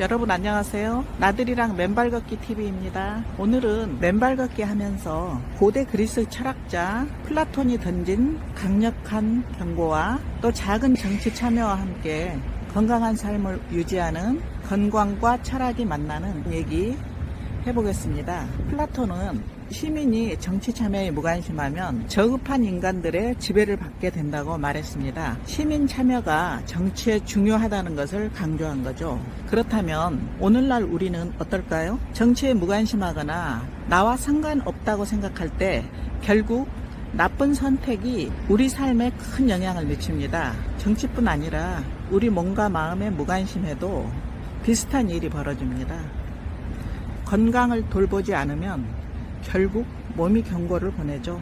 여러분 안녕하세요. 나들이랑 맨발 걷기 TV입니다. 오늘은 맨발 걷기 하면서 고대 그리스 철학자 플라톤이 던진 강력한 경고와 또 작은 정치 참여와 함께 건강한 삶을 유지하는 건강과 철학이 만나는 얘기 해보겠습니다. 플라톤은 시민이 정치 참여에 무관심하면 저급한 인간들의 지배를 받게 된다고 말했습니다. 시민 참여가 정치에 중요하다는 것을 강조한 거죠. 그렇다면 오늘날 우리는 어떨까요? 정치에 무관심하거나 나와 상관없다고 생각할 때 결국 나쁜 선택이 우리 삶에 큰 영향을 미칩니다. 정치뿐 아니라 우리 몸과 마음에 무관심해도 비슷한 일이 벌어집니다. 건강을 돌보지 않으면 결국 몸이 경고를 보내죠.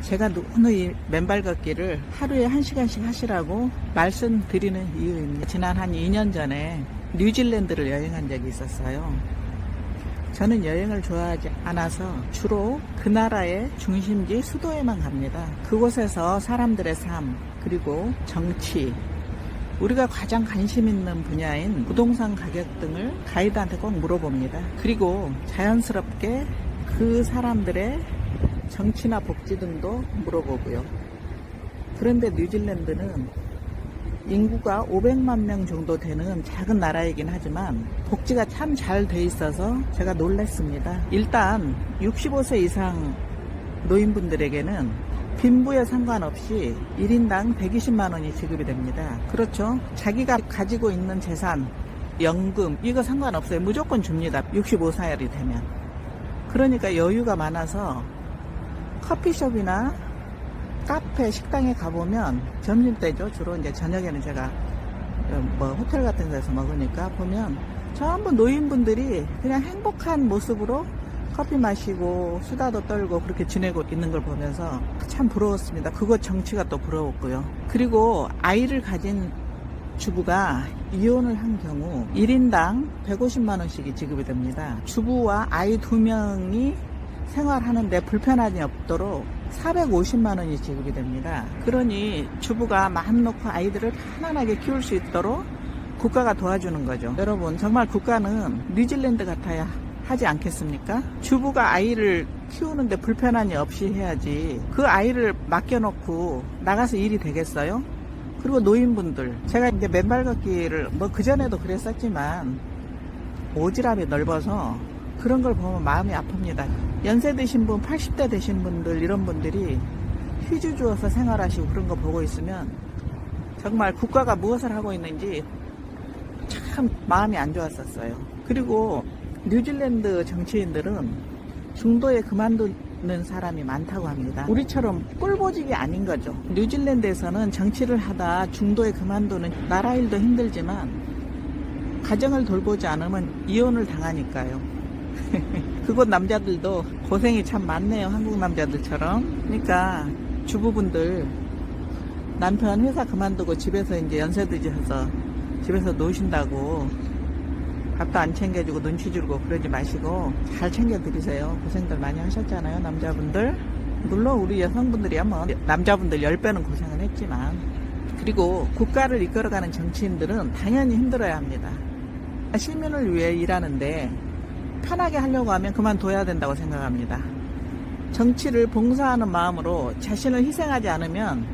제가 누누이 맨발 걷기를 하루에 한시간씩 하시라고 말씀드리는 이유입니다. 지난 한 2년 전에 뉴질랜드를 여행한 적이 있었어요. 저는 여행을 좋아하지 않아서 주로 그 나라의 중심지 수도에만 갑니다. 그곳에서 사람들의 삶, 그리고 정치, 우리가 가장 관심 있는 분야인 부동산 가격 등을 가이드한테 꼭 물어봅니다. 그리고 자연스럽게 그 사람들의 정치나 복지 등도 물어보고요. 그런데 뉴질랜드는 인구가 500만 명 정도 되는 작은 나라이긴 하지만 복지가 참 잘 돼 있어서 제가 놀랐습니다. 일단 65세 이상 노인분들에게는 빈부에 상관없이 1인당 120만 원이 지급이 됩니다. 그렇죠. 자기가 가지고 있는 재산, 연금 이거 상관없어요. 무조건 줍니다. 65살이 되면. 그러니까 여유가 많아서 커피숍이나 카페, 식당에 가보면 점심 때죠. 주로 이제 저녁에는 제가 뭐 호텔 같은 데서 먹으니까 보면 전부 노인분들이 그냥 행복한 모습으로 커피 마시고 수다도 떨고 그렇게 지내고 있는 걸 보면서 참 부러웠습니다. 그거 정치가 또 부러웠고요. 그리고 아이를 가진 주부가 이혼을 한 경우 1인당 150만 원씩이 지급이 됩니다. 주부와 아이 두 명이 생활하는데 불편함이 없도록 450만 원이 지급이 됩니다. 그러니 주부가 마음 놓고 아이들을 편안하게 키울 수 있도록 국가가 도와주는 거죠. 여러분 정말 국가는 뉴질랜드 같아야 하지 않겠습니까? 주부가 아이를 키우는데 불편함이 없이 해야지 그 아이를 맡겨놓고 나가서 일이 되겠어요? 그리고 노인분들 제가 이제 맨발 걷기를 뭐 그전에도 그랬었지만 오지랖이 넓어서 그런 걸 보면 마음이 아픕니다. 연세 드신 분, 80대 되신 분들 이런 분들이 휴지 주어서 생활하시고 그런 거 보고 있으면 정말 국가가 무엇을 하고 있는지 참 마음이 안 좋았었어요. 그리고 뉴질랜드 정치인들은 중도에 그만두는 사람이 많다고 합니다. 우리처럼 꿀보직이 아닌 거죠. 뉴질랜드에서는 정치를 하다 중도에 그만두는 나라 일도 힘들지만 가정을 돌보지 않으면 이혼을 당하니까요. 그곳 남자들도 고생이 참 많네요. 한국 남자들처럼. 그러니까 주부분들 남편 회사 그만두고 집에서 이제 연세 드셔서 집에서 노신다고 밥도 안 챙겨주고 눈치 주고 그러지 마시고 잘 챙겨드리세요. 고생들 많이 하셨잖아요. 남자분들. 물론 우리 여성분들이야 뭐 남자분들 10배는 고생을 했지만 그리고 국가를 이끌어가는 정치인들은 당연히 힘들어야 합니다. 시민을 위해 일하는데 편하게 하려고 하면 그만둬야 된다고 생각합니다. 정치를 봉사하는 마음으로 자신을 희생하지 않으면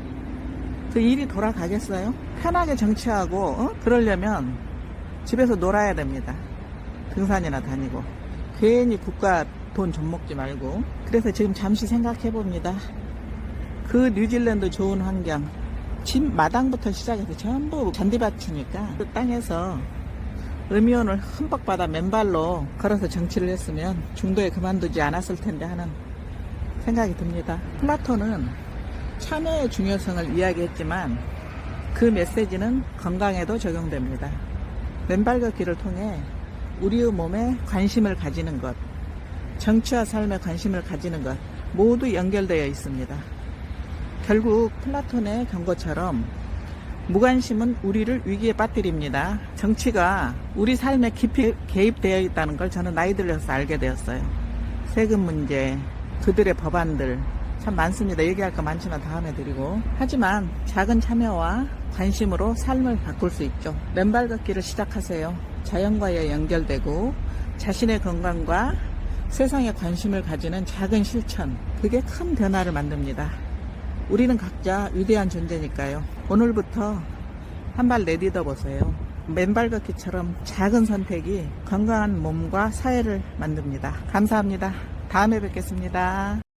그 일이 돌아가겠어요? 편하게 정치하고 어? 그러려면 집에서 놀아야 됩니다. 등산이나 다니고 괜히 국가 돈 좀 먹지 말고 그래서 지금 잠시 생각해 봅니다. 그 뉴질랜드 좋은 환경 집 마당부터 시작해서 전부 잔디밭이니까 그 땅에서 음이온을 흠뻑 받아 맨발로 걸어서 정치를 했으면 중도에 그만두지 않았을 텐데 하는 생각이 듭니다. 플라톤은 참여의 중요성을 이야기했지만 그 메시지는 건강에도 적용됩니다. 맨발 걷기를 통해 우리의 몸에 관심을 가지는 것, 정치와 삶에 관심을 가지는 것 모두 연결되어 있습니다. 결국 플라톤의 경고처럼 무관심은 우리를 위기에 빠뜨립니다. 정치가 우리 삶에 깊이 개입되어 있다는 걸 저는 나이 들려서 알게 되었어요. 세금 문제, 그들의 법안들 참 많습니다. 얘기할 거 많지만 다음에 드리고. 하지만 작은 참여와 관심으로 삶을 바꿀 수 있죠. 맨발 걷기를 시작하세요. 자연과의 연결되고 자신의 건강과 세상에 관심을 가지는 작은 실천, 그게 큰 변화를 만듭니다. 우리는 각자 위대한 존재니까요. 오늘부터 한 발 내딛어 보세요. 맨발 걷기처럼 작은 선택이 건강한 몸과 사회를 만듭니다. 감사합니다. 다음에 뵙겠습니다.